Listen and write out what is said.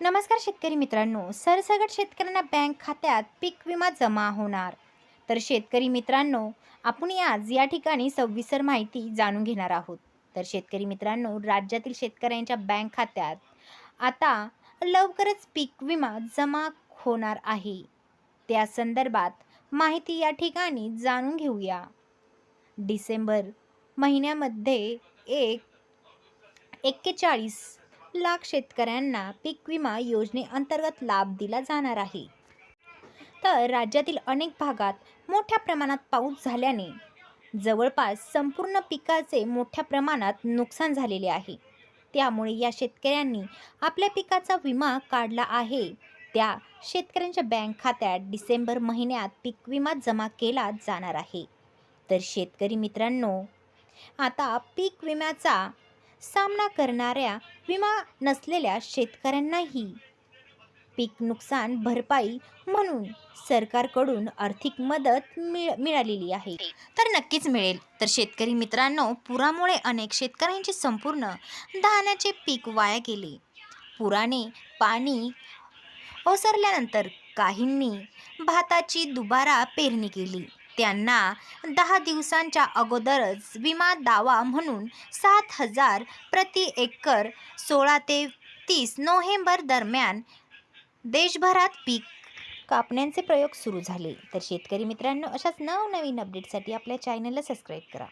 नमस्कार शेतकरी मित्रांनो. सरसगट शेतकऱ्यांना बँक खात्यात पीक विमा जमा होणार. तर शेतकरी मित्रांनो आपण आज या ठिकाणी सविस्तर माहिती जाणून घेणार आहोत. तर शेतकरी मित्रांनो राज्यातील शेतकऱ्यांच्या बँक खात्यात आता लवकरच पीक विमा जमा होणार आहे. त्या संदर्भात माहिती या ठिकाणी जाणून घेऊया. डिसेंबर महिन्यामध्ये एक एक्केचाळीस लाख शेतकऱ्यांना पीक विमा योजनेअंतर्गत लाभ दिला जाणार आहे. तर राज्यातील अनेक भागात मोठ्या प्रमाणात पाऊस झाल्याने जवळपास संपूर्ण पिकाचे मोठ्या प्रमाणात नुकसान झालेले आहे. त्यामुळे या शेतकऱ्यांनी आपल्या पिकाचा विमा काढला आहे. त्या शेतकऱ्यांच्या बँक खात्यात डिसेंबर महिन्यात पीक विमा जमा केला जाणार आहे. तर शेतकरी मित्रांनो आता पीक विम्याचा सामना करणाऱ्या विमा नसलेल्या शेतकऱ्यांनाही पीक नुकसान भरपाई म्हणून सरकारकडून आर्थिक मदत मिळ मिळालेली आहे. तर नक्कीच मिळेल. तर शेतकरी मित्रांनो पुरामुळे अनेक शेतकऱ्यांचे संपूर्ण धान्याचे पीक वाया गेले. पुराने पाणी ओसरल्यानंतर काहींनी भाताची दुबारा पेरणी केली. त्यांना दहा दिवसांच्या अगोदरच विमा दावा म्हणून सात हजार प्रति एकर सोळा ते तीस नोव्हेंबर दरम्यान देशभरात पीक कापण्यांचे प्रयोग सुरू झाले. तर शेतकरी मित्रांनो अशाच नवनवीन अपडेटसाठी आपल्या चॅनलला सबस्क्राईब करा.